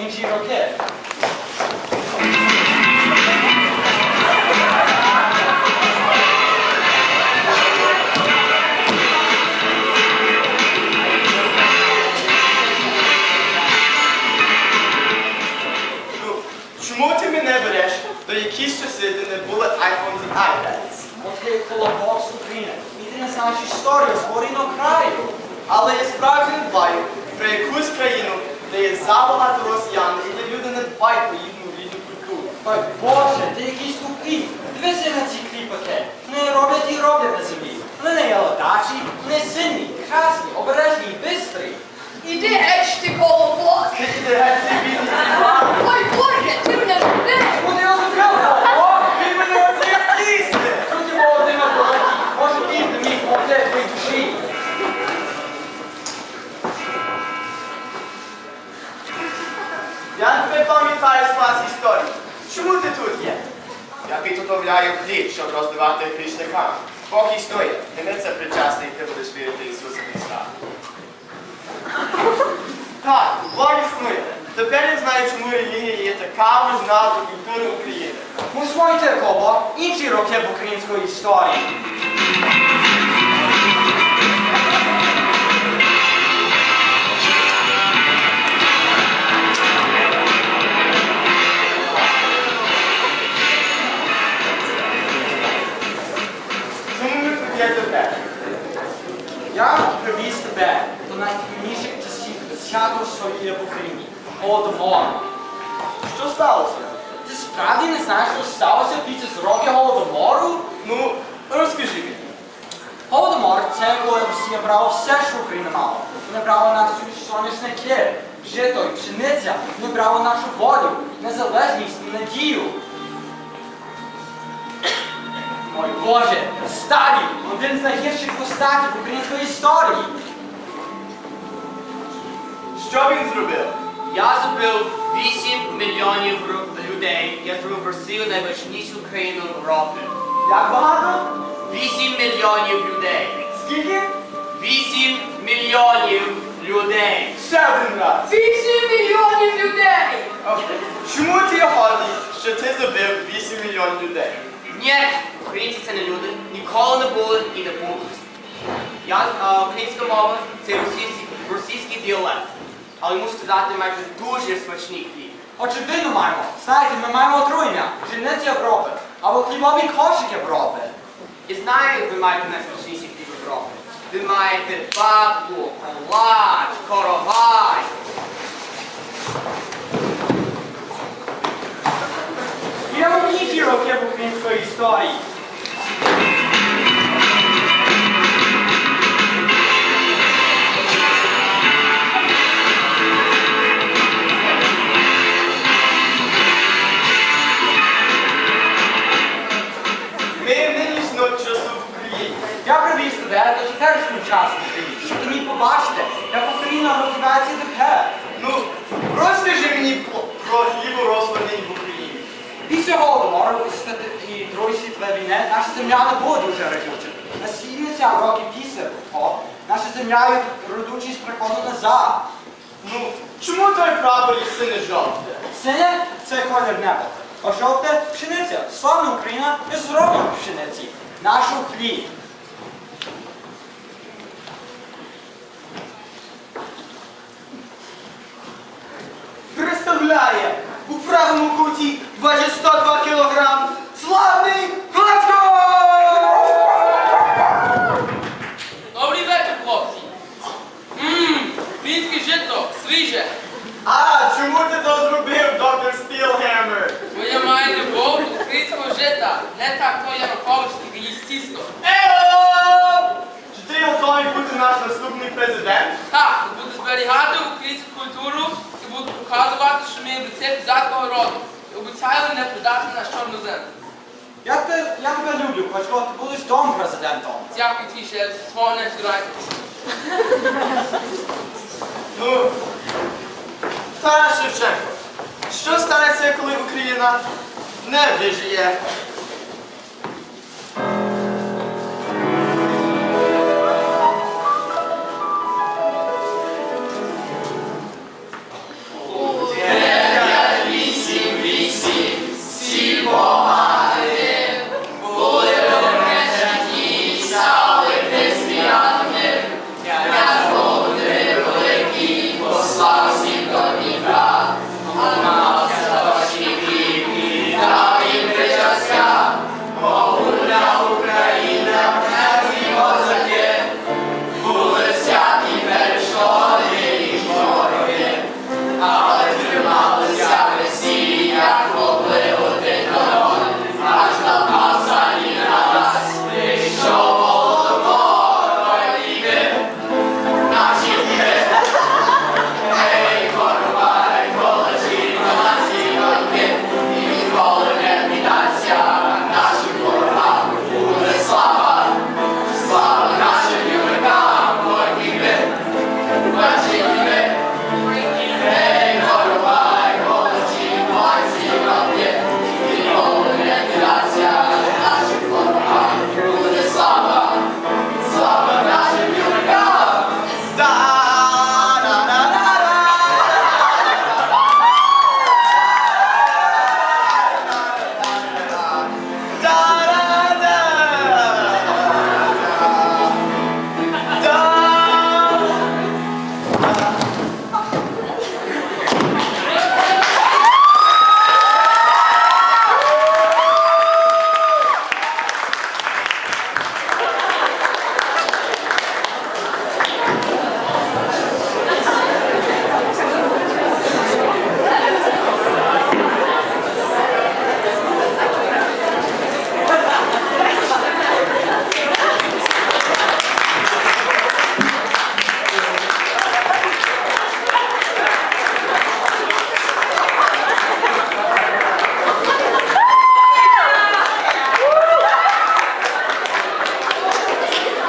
інші роки. Чому ти мене береш до якісь часи, де не були iPhones і iPads? Ти колобок з України. І ти не знаєш історію створено краю. Але я справді не дбаю про якусь країну, де є забагато росіян, і де люди не дбають про їхню рідну культуру. Боже, ти якийсь тупий. Дивися на ці кліпаки. Я підготовляю хліб, щоб роздавати грішникам. Бог існує. Не це причасний, ти будеш вірити в Ісуса Христа. Так, Бог існує. Тепер я знаю, чому релігія є така важна для культури України. Мусвойте, Колобок, інші роки в української історії. Що сталося? Ти справді не знаєш, що сталося під час роки Голодомору? Ну, розкажи мені. Голодомор це коли Росія брала все, що Україна мала. Вони брали наші соняшники, жито і пшениця. Вони брали нашу волю, незалежність і надію. Ой Боже, Сталін! Один з найгірших постатів української історії. Що він зробив? Я зробив 8 мільйонів людей. Я зробив Росію найважнішу країну Європи. Як багато? 8 мільйонів людей. Скільки? 8 мільйонів людей. Ще один раз. Вісім мільйонів людей! Окей. Чому ти є що ти забив 8 мільйонів людей? Ні, українці це не люди. Ніколи не були і не будуть. Я, а, українська мова це російський, російський діалект. Але мушу сказати, маєте дуже смачний хліб. Очевидно маємо. Знаєте, ми маємо отруєння. Жениці Європи. Або хлібовий кошик Європи. І знаю, ви маєте найсмачніший хліб Європи. Ви маєте бабку, колач, коровай. Йдемо в інші роки в української історії. Часу щоб ти міг побачити, як Україна розвивається тепер. Ну, розкажи мені про, про хліборозкладний в Україні. Після голодомору і Другої світової війни наша земля не була дуже родюча. На 70 років після того наша земля і родючість приходила назад. Ну, чому той прапор є сине-жовте? Синя це колір неба. А жовте пшениця. Славна Україна не зроблена пшениці. Нашу хліб. Президент? Так, буду зберігати українську культуру і буду показувати, що ми лице козацького роду. І обіцяю не продати на чорну землю. Я тебе, я тебе люблю, хоч ти будеш дом президентом. Дякую ті ще свого не сідайте. Ну, Тарас Шевченко, що станеться, коли Україна не вижиє